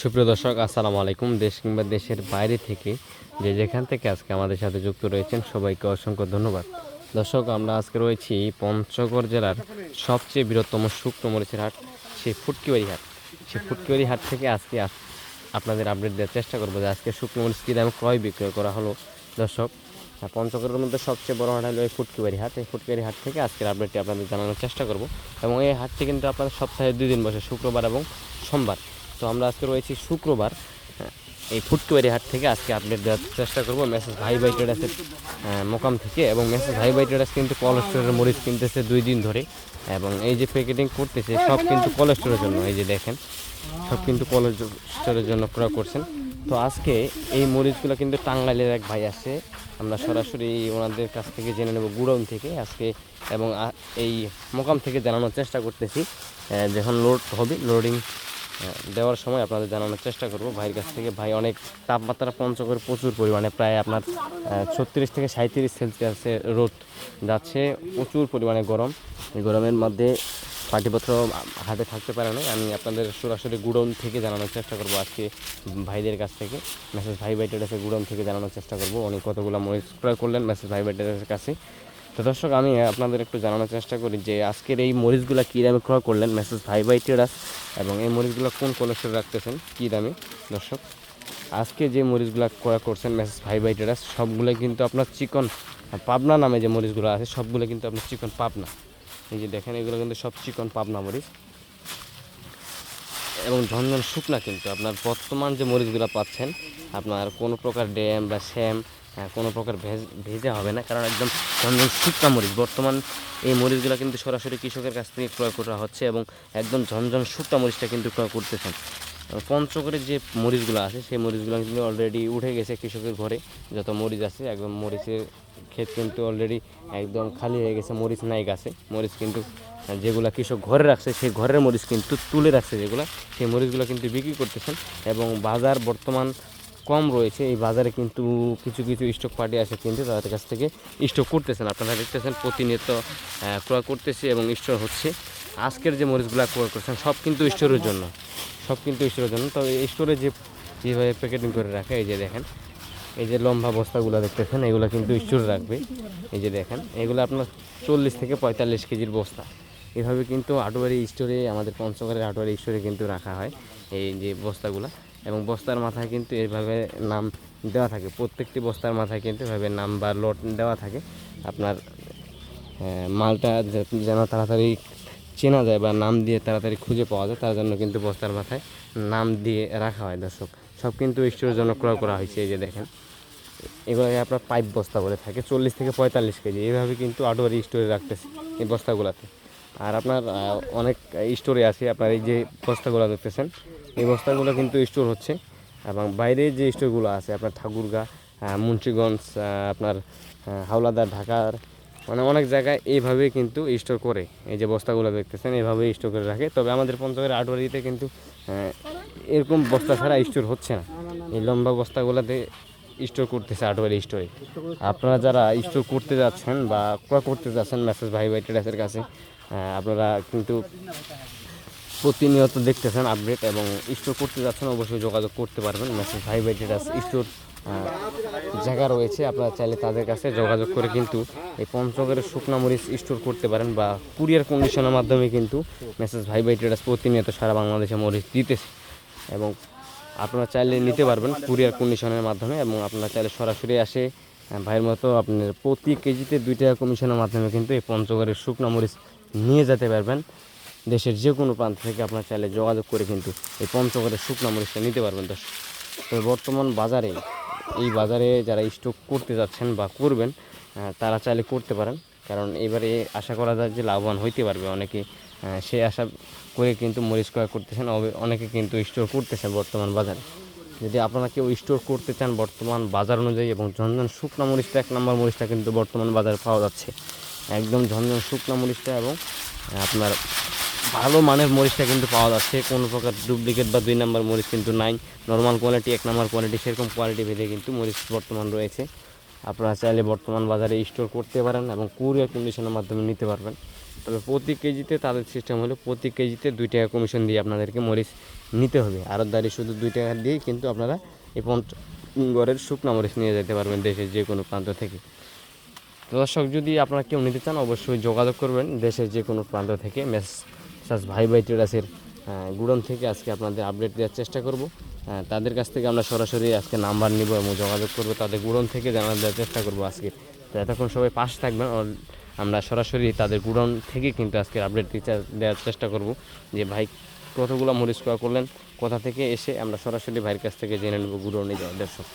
সুপ্রিয় দর্শক, আসসালামু আলাইকুম। দেশ কিংবা দেশের বাইরে থেকে যে যেখান থেকে আজকে আমাদের সাথে যুক্ত রয়েছেন, সবাইকে অসংখ্য ধন্যবাদ। দর্শক, আমরা আজকে রয়েছি পঞ্চগড় জেলার সবচেয়ে বৃহত্তম শুকনো মরিচের হাট, সেই ফুটকিবাড়ি হাট। সেই ফুটকিবাড়ি হাট থেকে আজকে আপনাদের আপডেট দেওয়ার চেষ্টা করব যে আজকে শুকনো মরিচ কী দামে ক্রয় বিক্রয় করা হলো। দর্শক পঞ্চগড়ের মধ্যে সবচেয়ে বড় হাট হলো এই ফুটকিবাড়ি হাট। এই ফুটকিবাড়ি হাট থেকে আজকের আপডেটটি আপনাদের জানানোর চেষ্টা করব এবং এই হাটটি কিন্তু আপনাদের সপ্তাহে দুই দিন বসে শুক্রবার এবং সোমবার। তো আমরা আজকে রয়েছি শুক্রবার। হ্যাঁ, এই ফুটকিবাড়ি হাট থেকে আজকে আপডেট দেওয়ার চেষ্টা করব। মেসেজ ভাই ভাই ট্রেডার্সের মোকাম থেকে। এবং মেসেজ ভাই ভাই ট্রেডার্স কিন্তু কোলেস্টোরের মরিচ কিনতেছে দুই দিন ধরে। এবং এই যে প্যাকেটিং করতেছে সব কিন্তু কোলেস্টোরের জন্য। এই যে দেখেন সব কিন্তু কোলেস্টোরের জন্য ক্রয় করছেন। তো আজকে এই মরিচগুলো কিন্তু টাঙ্গাইলের এক ভাই আসে আমরা সরাসরি ওনাদের কাছ থেকে জেনে নেব গুডাউন থেকে আজকে। এবং এই মোকাম থেকে জানানোর চেষ্টা করতেছি যখন লোড হবে লোডিং দেওয়ার সময় আপনাদের জানানোর চেষ্টা করব। ভাইয়ের কাছ থেকে ভাই অনেক তাপমাত্রা পঞ্চগড়ে প্রচুর পরিমাণে প্রায় আপনার ছত্রিশ থেকে সাঁত্রিশ সেলসিয়াসের রোদ যাচ্ছে। প্রচুর পরিমাণে গরম। এই গরমের মধ্যে পাটিপত্র হাতে থাকতে পারে না আমি আপনাদের সরাসরি গুডাউন থেকে জানানোর চেষ্টা করব আজকে ভাইদের কাছ থেকে। মেসেজ ভাই ভাই ট্রেডার্সের গুডাউন থেকে জানানোর চেষ্টা করব। উনি কতগুলো মরিচ ক্রয় করলেন, মেসেজ ভাই ভাই কাছে। তো দর্শক, আমি আপনাদের একটু জানানোর চেষ্টা করি যে আজকের এই মরিচগুলো কী দামে ক্রয় করলেন মেসেজ ভাই ভাই ট্রেডার্স এবং এই মরিচগুলো কোন কোলেস্টোরে রাখতেছেন, কী দামে? দর্শক, আজকে যে মরিচগুলো ক্রয় করছেন মেসেজ ভাই ভাই ট্রেডার্স সবগুলো কিন্তু আপনার চিকন, পাবনা নামে যে মরিচগুলো আছে সবগুলো কিন্তু আপনার চিকন পাবনা। এই যে দেখেন, এগুলো কিন্তু সব চিকন পাবনা মরিচ। এবং ঝনঝন শুকনা কিন্তু আপনার বর্তমান যে মরিচগুলো পাচ্ছেন, আপনার কোনো প্রকার ড্যাম বা শ্যাম কোনো প্রকার ভেজ, ভেজা হবে না, কারণ একদম ঝনঝন শুকনা মরিচ। বর্তমান এই মরিচগুলো কিন্তু সরাসরি কৃষকের কাছ থেকে ক্রয় করা হচ্ছে এবং একদম ঝনঝন শুকনা মরিচটা কিন্তু ক্রয় করতেছেন। পঞ্চগড়ের যে মরিচগুলো আছে, সেই মরিচগুলো কিন্তু অলরেডি উঠে গেছে কৃষকের ঘরে। যত মরিচ আছে, একদম মরিচের ক্ষেত কিন্তু অলরেডি একদম খালি হয়ে গেছে, মরিচ নাই গাছে। মরিচ কিন্তু যেগুলো কৃষক ঘরে রাখছে, সেই ঘরের মরিচ কিন্তু তুলে রাখছে যেগুলো। সেই মরিচগুলো কিন্তু বিক্রি করতেছেন এবং বাজার বর্তমান কম রয়েছে। এই বাজারে কিন্তু কিছু কিছু স্টক পার্টি আছে কিন্তু তাদের কাছ থেকে স্টক করতেছেন। আপনারা দেখতেছেন প্রতিনিয়ত ক্রয় করতেছে এবং স্টোর হচ্ছে। আজকের যে মরিচগুলো ক্রয় করছেন, সব কিন্তু স্টোরের জন্য। সব কিন্তু স্টোরের জন্য। তবে স্টোরে যে, যেভাবে প্যাকেটিং করে রাখে, এই যে দেখেন, এই যে লম্বা বস্তাগুলো দেখতেছেন, এগুলো কিন্তু স্টোর রাখবে। এই যে দেখেন, এগুলো আপনার চল্লিশ থেকে পঁয়তাল্লিশ কেজির বস্তা। এভাবে কিন্তু আটোয়ারি স্টোরে আমাদের পঞ্চগড়ের আটোয়ারি স্টোরে কিন্তু রাখা হয়, এই যে বস্তাগুলো। এবং বস্তার মাথায় কিন্তু এইভাবে নাম দেওয়া থাকে। প্রত্যেকটি বস্তার মাথায় কিন্তু এভাবে নাম বা লট দেওয়া থাকে। আপনার মালটা যেন তাড়াতাড়ি চেনা যায় বা নাম দিয়ে তাড়াতাড়ি খুঁজে পাওয়া যায়, তার জন্য কিন্তু বস্তার মাথায় নাম দিয়ে রাখা হয় দর্শক। সব কিন্তু স্টোরের জন্য ক্রয় করা হয়েছে, এই যে দেখেন। এগুলোকে আপনার পাইপ বস্তা বলে থাকে, চল্লিশ থেকে পঁয়তাল্লিশ কেজি। এইভাবে কিন্তু আটোয়ারি স্টোরে রাখতেছে এই বস্তাগুলোতে। আর আপনার অনেক স্টোরে আছে, আপনার এই যে বস্তাগুলো দেখতেছেন এই বস্তাগুলো কিন্তু স্টোর হচ্ছে। এবং বাইরে যে স্টোরগুলো আছে, আপনার ঠাকুরগা মুন্সিগঞ্জ আপনার হাওলাদার, ঢাকার মানে অনেক জায়গায় এইভাবে কিন্তু স্টোর করে, এই যে বস্তাগুলো দেখতেছেন, এইভাবে স্টোর করে রাখে। তবে আমাদের পঞ্চগড়ের আটোয়ারিতে কিন্তু এরকম বস্তা ছাড়া স্টোর হচ্ছে না। এই লম্বা বস্তাগুলোতে স্টোর করতেছে আটোয়ারি স্টোরে। আপনারা যারা স্টোর করতে যাচ্ছেন বা ক্রয় করতে যাচ্ছেন, মেসেজ ভাই ভাই ট্রেডার্সের কাছে আপনারা কিন্তু প্রতিনিয়ত দেখতেছেন আপডেট এবং স্টোর করতে যাচ্ছেন, অবশ্যই যোগাযোগ করতে পারবেন। মেসেজ ভাই ট্রেডার্স স্টোর জায়গা রয়েছে, আপনারা চাইলে তাদের কাছে যোগাযোগ করে কিন্তু এই পঞ্চগড়ের শুকনা মরিচ স্টোর করতে পারেন বা কুরিয়ার কন্ডিশনের মাধ্যমে কিন্তু মেসেজ ভাই ভাই ট্রেডার্স প্রতিনিয়ত সারা বাংলাদেশে মরিচ দিতেছে। এবং আপনারা চাইলে নিতে পারবেন কুরিয়ার কন্ডিশনের মাধ্যমে এবং আপনারা চাইলে সরাসরি আসে ভাইয়ের মতো আপনার প্রতি কেজিতে দুই টাকা কমিশনের মাধ্যমে কিন্তু এই পঞ্চগড়ের শুকনো মরিচ নিয়ে যেতে পারবেন। দেশের যে কোনো প্রান্ত থেকে আপনার চাইলে যোগাযোগ করে কিন্তু এই পঞ্চগড়ের শুকনো মরিচটা নিতে পারবেন দর্শক। তবে বর্তমান বাজারে, এই বাজারে যারা স্টক করতে যাচ্ছেন বা করবেন তারা চাইলে করতে পারেন। কারণ এবারে আশা করা যায় যে লাভবান হইতে পারবে। অনেকে সে আশা করে কিন্তু মরিচ ক্রয় করতেছেন অনেকে কিন্তু স্টোর করতেছেন বর্তমান বাজারে। যদি আপনারা কেউ স্টোর করতে চান বর্তমান বাজার অনুযায়ী এবং ঝনঝন শুকনা মরিচটা, এক নম্বর মরিচটা কিন্তু বর্তমান বাজারে পাওয়া যাচ্ছে। একদম ঝনঝন শুকনা মরিচটা এবং আপনার ভালো মানের মরিচটা কিন্তু পাওয়া যাচ্ছে। কোনো প্রকার ডুপ্লিকেট বা দুই নম্বর মরিচ কিন্তু নাই। নর্মাল কোয়ালিটি এক নম্বর কোয়ালিটি সেরকম কোয়ালিটি ভেদে কিন্তু মরিচ বর্তমান রয়েছে। আপনারা চাইলে বর্তমান বাজারে স্টোর করতে পারেন এবং কুরিয়ার কন্ডিশনের মাধ্যমে নিতে পারবেন। তবে প্রতি কেজিতে তাদের সিস্টেম হলো প্রতি কেজিতে দুই টাকা কমিশন দিয়ে আপনাদেরকে মরিচ নিতে হবে। আরতদারি শুধু দুই টাকা দিয়েই কিন্তু আপনারা এই পঞ্চগড়ের শুকনা মরিচ নিয়ে যেতে পারবেন দেশের যে কোনো প্রান্ত থেকে। দর্শক, যদি আপনারা কেউ নিতে চান, অবশ্যই যোগাযোগ করবেন দেশের যে কোনো প্রান্ত থেকে। মেসাজ ভাই ভাই ট্রেডার্সের গুডন থেকে আজকে আপনাদের আপডেট দেওয়ার চেষ্টা করব। তাদের কাছ থেকে আমরা সরাসরি আজকে নাম্বার নিব এবং যোগাযোগ করব তাদের গুডন থেকে জানা দেওয়ার চেষ্টা করব আজকে। তো এতক্ষণ সবাই পাশে থাকবেন আমরা সরাসরি তাদের গুডন থেকে কিন্তু আজকে আপডেট দেওয়ার চেষ্টা করব। যে ভাই কতগুলো মরিচ করলেন, কোথা থেকে এসে আমরা সরাসরি ভাইয়ের কাছ থেকে জেনে নেব গুডনে যাওয়া দর্শক।